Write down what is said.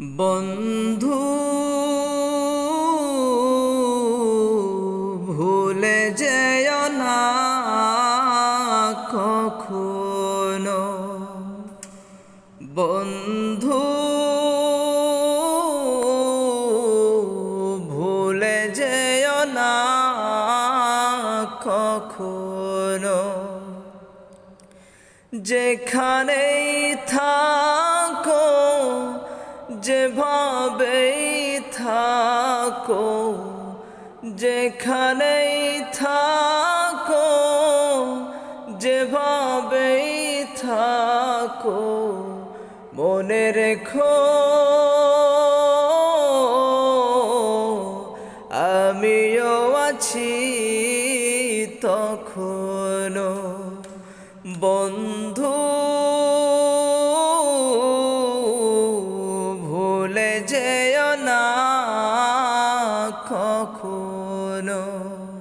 বন্ধু ভুলে যেও না কখনো। বন্ধু ভুলে যেও না কখনো। যেখানেই থাকো যেভাবেই থাকো যেখানেই থাকো যেভাবেই থাকো মনে রেখো আমিও আছি তখনো বন্ধু যেও না কখনো।